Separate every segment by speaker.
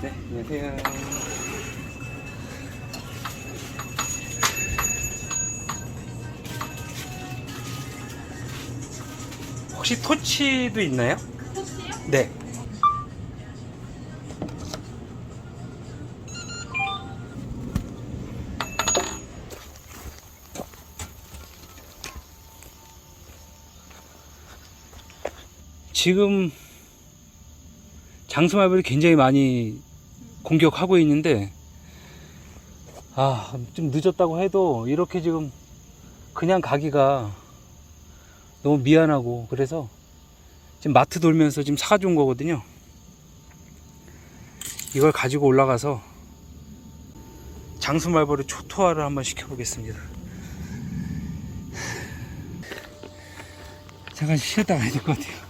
Speaker 1: 네, 안녕하세요. 혹시 토치도 있나요?
Speaker 2: 토치요?
Speaker 1: 네. 지금 장수말벌이 굉장히 많이 공격하고 있는데 아 좀 늦었다고 해도 이렇게 지금 그냥 가기가 너무 미안하고 그래서 지금 마트 돌면서 지금 사준 거거든요. 이걸 가지고 올라가서 장수말벌이 초토화를 한번 시켜보겠습니다. 잠깐 쉬었다 가야 될 것 같아요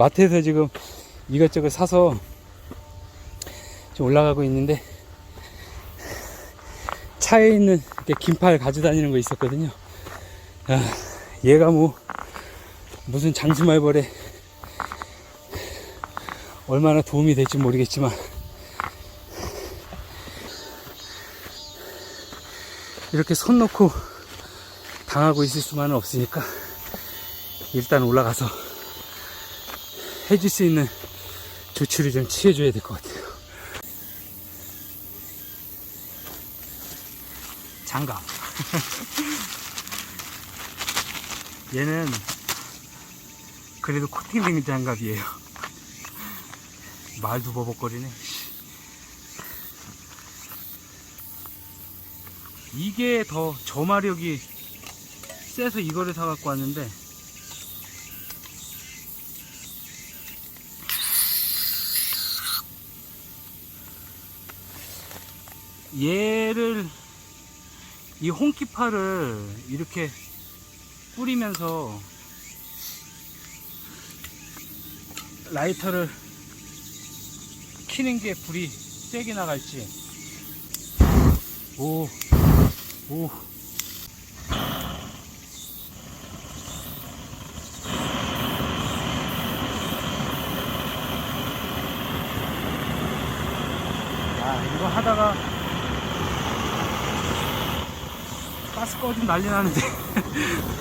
Speaker 1: 마트에서 지금 이것저것 사서 좀 올라가고 있는데 차에 있는 이렇게 긴팔 가져다니는 거 있었거든요. 아, 얘가 뭐 무슨 장수말벌에 얼마나 도움이 될지 모르겠지만 이렇게 손 놓고 당하고 있을 수만은 없으니까 일단 올라가서 해줄 수 있는 조치를 좀 취해줘야 될 것 같아요. 장갑. 얘는 그래도 코팅된 장갑이에요. 말도 버벅거리네. 이게 더 저마력이 세서 이거를 사갖고 왔는데 얘를 이 홍키파를 이렇게 뿌리면서 라이터를 키는 게 불이 세게 나갈지 오, 오. 야, 이거 하다가 가스 꺼지면 난리 나는데.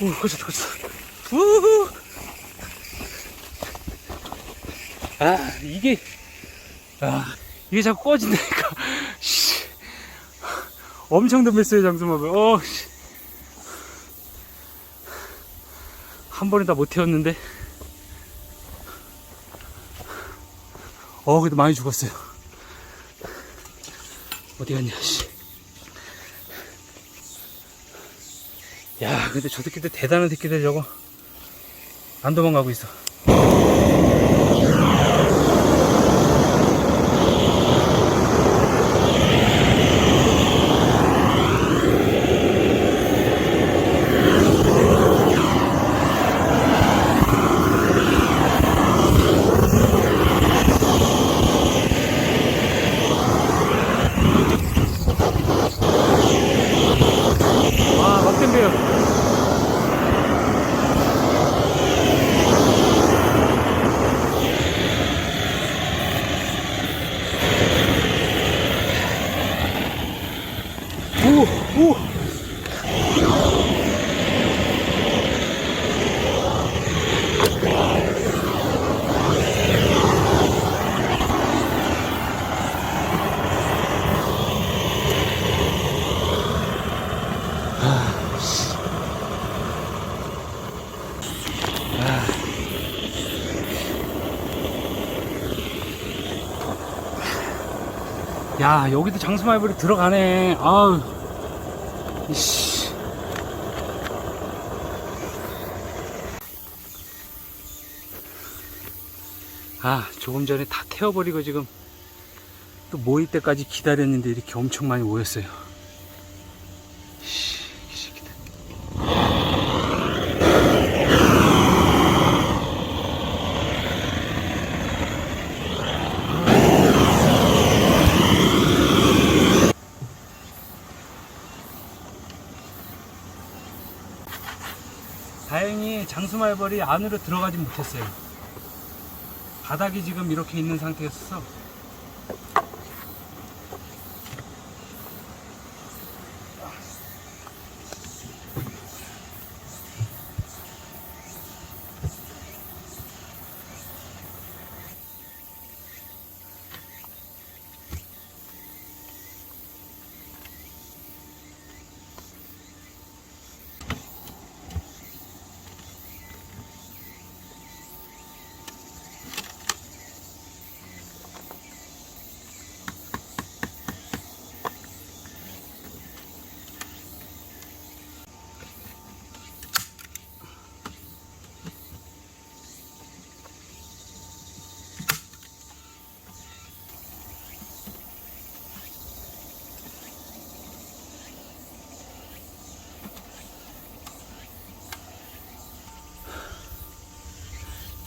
Speaker 1: 오, 꺼졌다, 꺼졌다. 우후! 아, 이게, 아, 이게 자꾸 꺼진다니까. 씨. 엄청 덤볐어요, 장수마블. 어, 씨. 한 번에 다 못 태웠는데. 어, 그래도 많이 죽었어요. 어디 갔냐, 씨. 야, 근데 저 새끼들 대단한 새끼들 저거. 안 도망가고 있어. 와, 막 댐벼요. 오, 오. 야, 여기도 장수말벌이 들어가네. 아우. 이씨. 아 조금 전에 다 태워버리고 지금 또 모일 때까지 기다렸는데 이렇게 엄청 많이 모였어요 씨, 이 새끼들. 다행히 장수말벌이 안으로 들어가지 못했어요. 바닥이 지금 이렇게 있는 상태였어.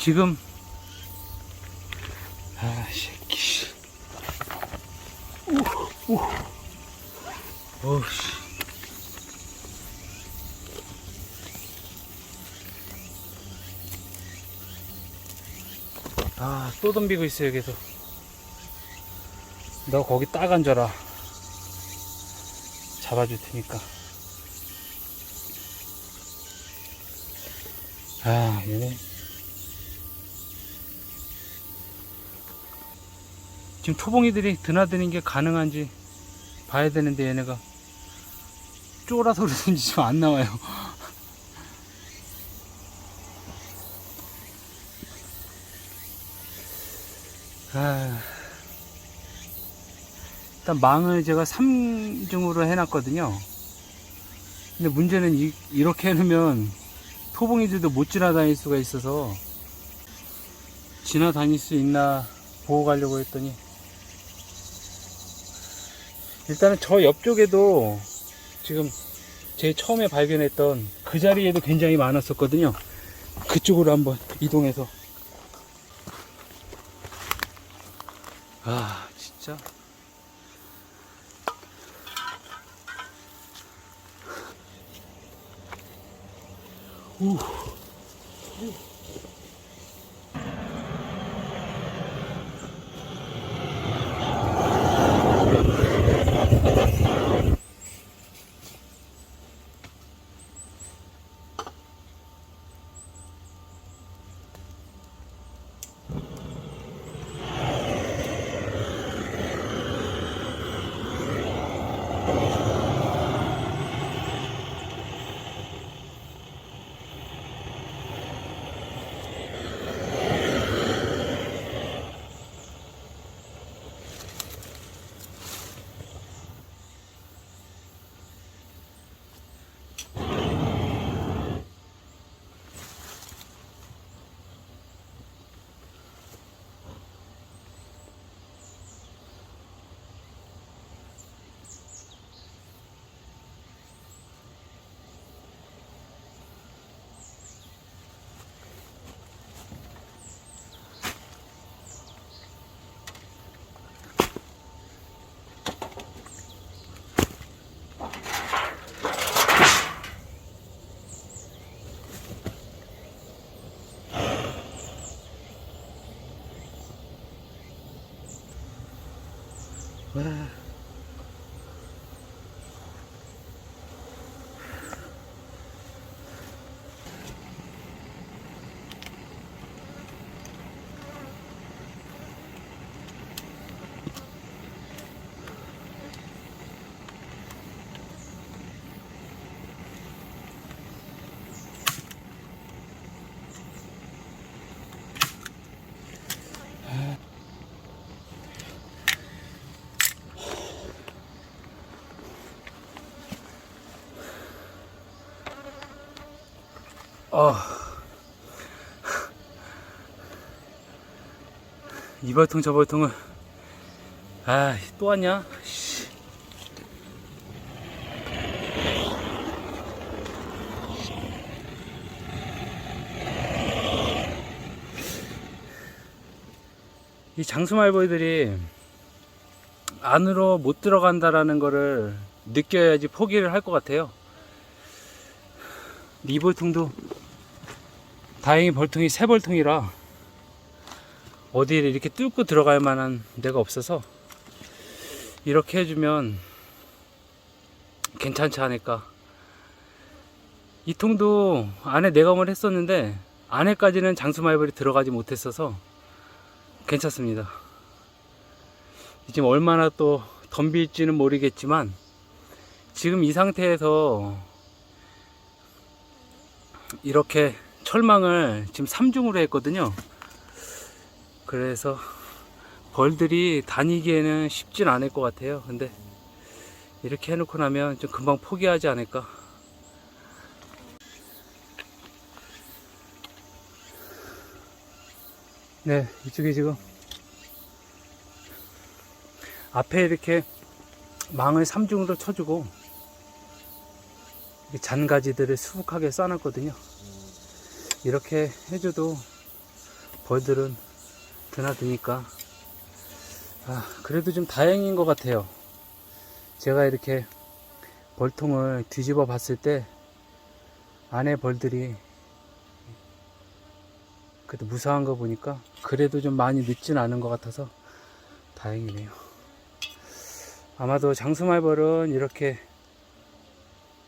Speaker 1: 지금 아 새끼 씨. 우, 우. 어우씨. 아또 덤비고 있어요 계속. 너 거기 딱 앉아라. 잡아줄 테니까. 아 얘네 지금 초봉이들이 드나드는 게 가능한지 봐야 되는데 얘네가 쫄아서 그러는지 지금 안 나와요. 아, 일단 망을 제가 3중으로 해놨거든요. 근데 문제는 이, 이렇게 해놓으면 토봉이들도 못 지나다닐 수가 있어서 지나다닐 수 있나 보고 가려고 했더니 일단은 저 옆쪽에도 지금 제 처음에 발견했던 그 자리에도 굉장히 많았었거든요. 그쪽으로 한번 이동해서 아 진짜 우. 와. 어. 이 벌통 저 벌통을 아또 왔냐? 씨. 이 장수말벌들이 안으로 못 들어간다라는 거를 느껴야지 포기를 할 것 같아요. 이 벌통도 다행히 벌통이 새 벌통이라 어디를 이렇게 뚫고 들어갈 만한 데가 없어서 이렇게 해주면 괜찮지 않을까. 이 통도 안에 내감을 했었는데 안에까지는 장수말벌이 들어가지 못했어서 괜찮습니다. 지금 얼마나 또 덤빌지는 모르겠지만 지금 이 상태에서 이렇게 철망을 지금 3중으로 했거든요. 그래서 벌들이 다니기에는 쉽진 않을 것 같아요. 근데 이렇게 해놓고 나면 좀 금방 포기하지 않을까. 네, 이쪽에 지금 앞에 이렇게 망을 3중으로 쳐주고 이 잔가지들을 수북하게 쌓아놨거든요. 이렇게 해줘도 벌들은 드나드니까 아, 그래도 좀 다행인 것 같아요. 제가 이렇게 벌통을 뒤집어 봤을 때 안에 벌들이 그래도 무사한 거 보니까 그래도 좀 많이 늦진 않은 것 같아서 다행이네요. 아마도 장수말벌은 이렇게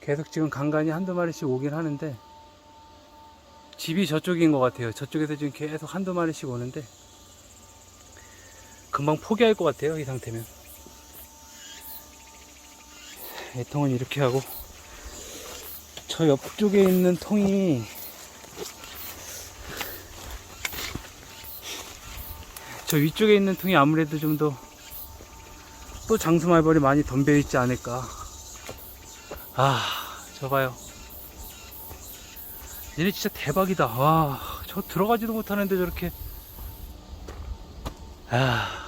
Speaker 1: 계속 지금 간간히 한두 마리씩 오긴 하는데 집이 저쪽인 것 같아요. 저쪽에서 지금 계속 한두 마리씩 오는데 금방 포기할 것 같아요. 이 상태면. 이 통은 이렇게 하고 저 옆쪽에 있는 통이 저 위쪽에 있는 통이 아무래도 좀 더 또 장수 말벌이 많이 덤벼 있지 않을까. 아, 저 봐요. 얘네 진짜 대박이다. 와, 저 들어가지도 못하는데 저렇게. 아.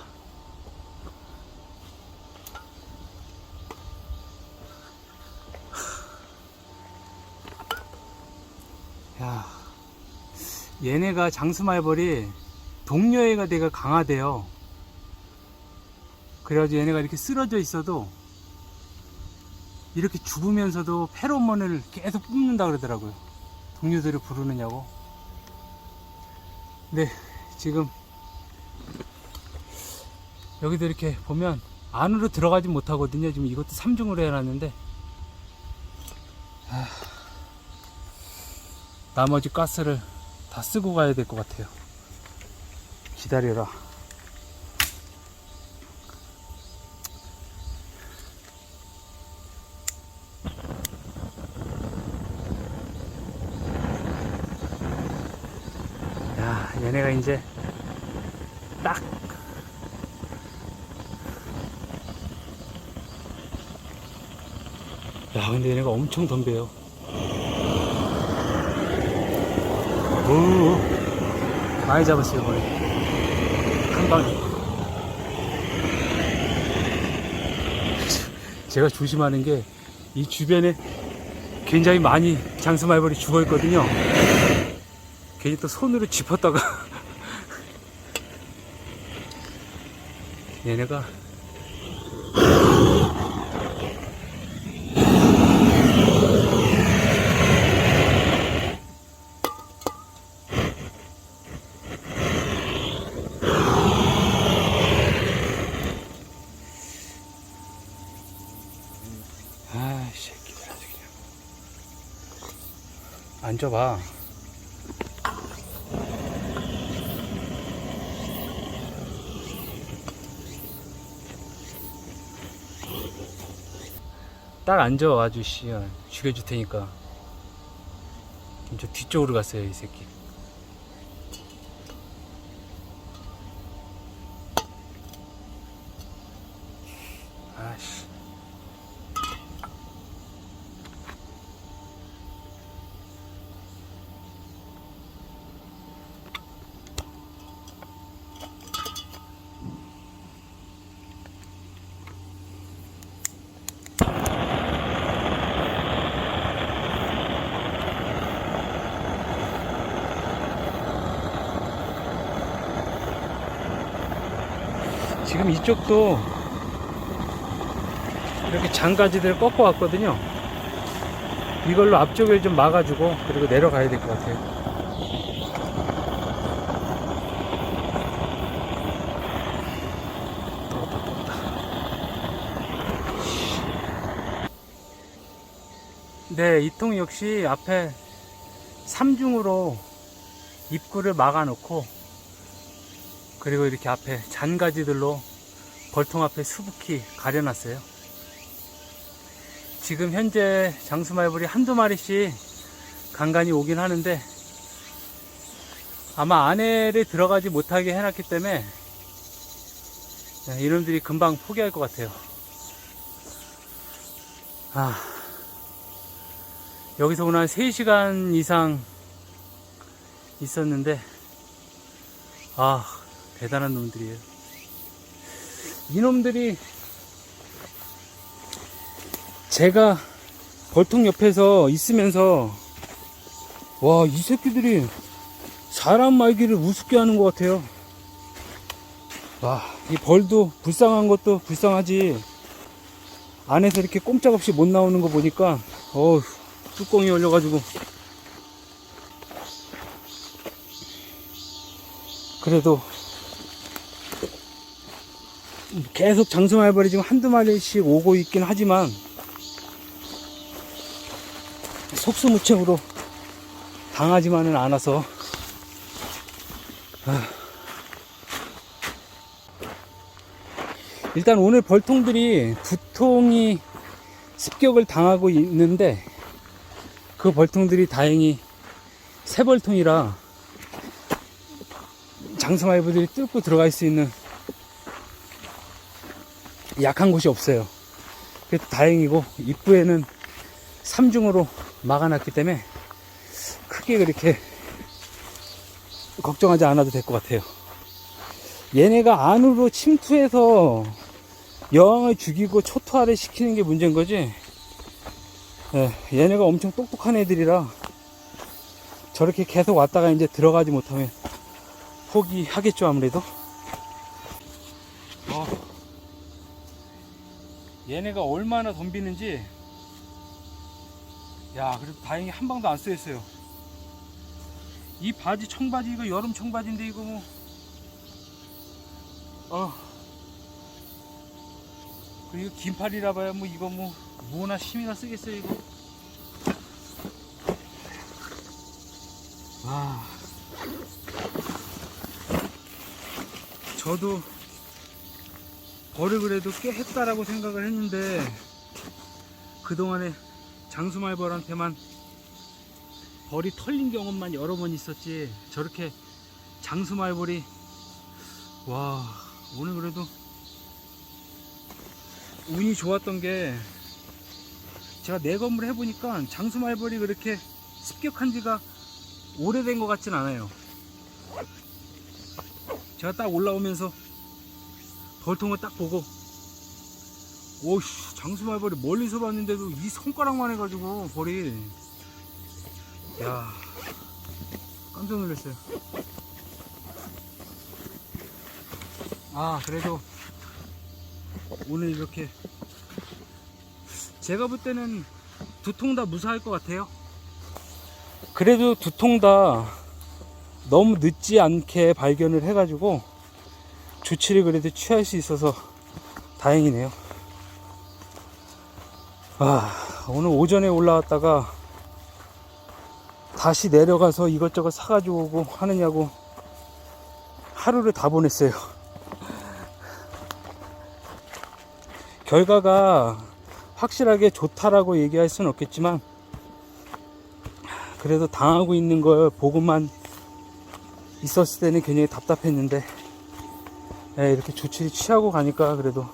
Speaker 1: 야, 얘네가 장수말벌이 동료애가 되게 강하대요. 그래가지고 얘네가 이렇게 쓰러져 있어도 이렇게 죽으면서도 페로몬을 계속 뿜는다 그러더라고요. 동료들을 부르느냐고. 네, 지금 여기도 이렇게 보면 안으로 들어가지 못하거든요. 지금 이것도 3중으로 해놨는데 아, 나머지 가스를 다 쓰고 가야 될 것 같아요. 기다려라. 야, 얘네가 이제 딱 야, 근데 얘네가 엄청 덤벼요. 오, 많이 잡았어요, 거의. 한 방에. 제가 조심하는 게 이 주변에 굉장히 많이 장수말벌이 죽어 있거든요. 괜히 또 손으로 짚었다가 얘네가 앉아봐. 딱 앉아, 아주, 씨. 죽여줄 테니까. 저 뒤쪽으로 갔어요, 이 새끼. 지금 이쪽도 이렇게 장가지들 꺾어 왔거든요. 이걸로 앞쪽을 좀 막아주고 그리고 내려가야 될 것 같아요. 네, 이 통 역시 앞에 3중으로 입구를 막아 놓고 그리고 이렇게 앞에 잔가지들로 벌통 앞에 수북히 가려놨어요. 지금 현재 장수말벌이 한두 마리씩 간간히 오긴 하는데 아마 안에를 들어가지 못하게 해놨기 때문에 네, 이놈들이 금방 포기할 것 같아요. 아, 여기서 오늘 한 3시간 이상 있었는데, 아, 대단한 놈들이에요. 이놈들이 제가 벌통 옆에서 있으면서 와, 이 새끼들이 사람 말기를 우습게 하는 것 같아요. 와, 이 벌도 불쌍한 것도 불쌍하지. 안에서 이렇게 꼼짝없이 못 나오는 거 보니까, 어우, 뚜껑이 열려가지고. 그래도 계속 장수 말벌이 지금 한두 마리씩 오고 있긴 하지만 속수무책으로 당하지만은 않아서 아. 일단 오늘 벌통들이 두 통이 습격을 당하고 있는데 그 벌통들이 다행히 새 벌통이라 장수말벌들이 뚫고 들어갈 수 있는 약한 곳이 없어요. 그래도 다행이고 입구에는 3중으로 막아놨기 때문에 크게 그렇게 걱정하지 않아도 될 것 같아요. 얘네가 안으로 침투해서 여왕을 죽이고 초토화를 시키는 게 문제인 거지. 예, 얘네가 엄청 똑똑한 애들이라 저렇게 계속 왔다가 이제 들어가지 못하면 포기하겠죠 아무래도. 얘네가 얼마나 덤비는지. 야 그래도 다행히 한 방도 안 쏘였어요. 이 바지 청바지 이거 여름 청바지인데 이거 뭐. 어. 그리고 긴팔이라 봐야 뭐 이거 뭐 뭐나 힘이나 쓰겠어요 이거. 아. 저도 벌을 그래도 꽤 했다라고 생각을 했는데 그동안에 장수말벌한테만 벌이 털린 경험만 여러 번 있었지 저렇게 장수말벌이 와 오늘 그래도 운이 좋았던 게 제가 내검을 해보니까 장수말벌이 그렇게 습격한 지가 오래된 것 같진 않아요. 제가 딱 올라오면서 벌통을 딱 보고 오씨 장수 말벌이 멀리서 봤는데도 이 손가락만 해가지고 벌이. 야 깜짝 놀랐어요. 아 그래도 오늘 이렇게 제가 볼 때는 두 통 다 무사할 것 같아요. 그래도 두 통 다 너무 늦지 않게 발견을 해가지고 조치를 그래도 취할 수 있어서 다행이네요. 아, 오늘 오전에 올라왔다가 다시 내려가서 이것저것 사가지고 오고 하느냐고 하루를 다 보냈어요. 결과가 확실하게 좋다라고 얘기할 수는 없겠지만 그래도 당하고 있는 걸 보고만 있었을 때는 굉장히 답답했는데 예, 이렇게 조치를 취하고 가니까 그래도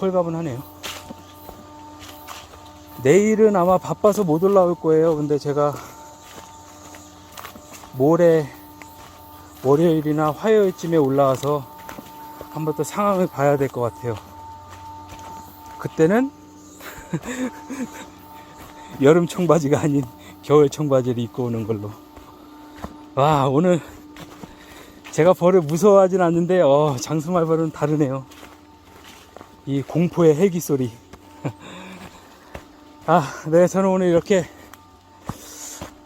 Speaker 1: 홀가분 하네요. 내일은 아마 바빠서 못 올라올 거예요. 근데 제가 모레 월요일이나 화요일쯤에 올라와서 한 번 더 상황을 봐야 될 것 같아요. 그때는 여름 청바지가 아닌 겨울 청바지를 입고 오는 걸로. 와, 오늘 제가 벌을 무서워하진 않는데, 어, 장수말벌은 다르네요. 이 공포의 헬기 소리. 아, 네, 저는 오늘 이렇게,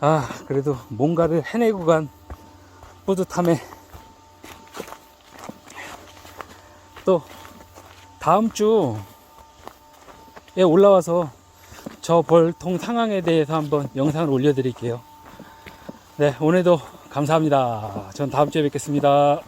Speaker 1: 아, 그래도 뭔가를 해내고 간 뿌듯함에 또 다음 주에 올라와서 저 벌통 상황에 대해서 한번 영상을 올려드릴게요. 네, 오늘도 감사합니다. 전 다음 주에 뵙겠습니다.